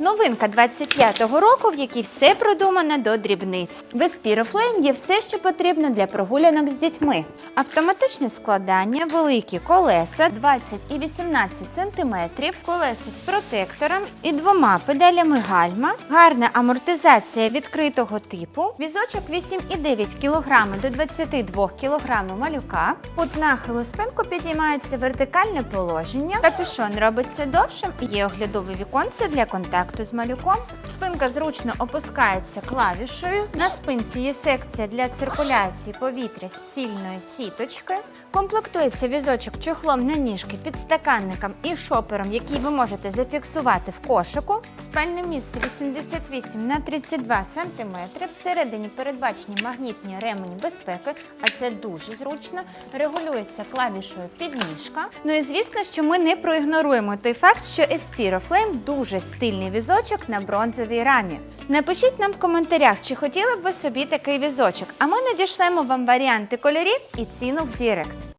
Новинка 25-го року, в якій все продумано до дрібниць. В Espiroflame є все, що потрібно для прогулянок з дітьми. Автоматичне складання, великі колеса 20 і 18 см, колеса з протектором і двома педалями гальма, гарна амортизація відкритого типу, візочок 8,9 кг до 22 кг малюка, кут нахилу спинку підіймається вертикальне положення, капюшон робиться довшим. Є оглядове віконце для контакту з малюком. Спинка зручно опускається клавішою. На спинці є секція для циркуляції повітря з цільної сіточки. Комплектується візочок чохлом на ніжки, підстаканником і шопером, який ви можете зафіксувати в кошику. Спальне місце 88 на 32 см. Всередині передбачені магнітні ремені безпеки, а це дуже зручно. Регулюється клавішою підніжка. Ну і звісно, що ми не проігноруємо той факт, що Espiro Flame дуже стильний візочок на бронзовій рамі. Напишіть нам в коментарях, чи хотіли б ви собі такий візочок, а ми надішлемо вам варіанти кольорів і ціну в Дірект.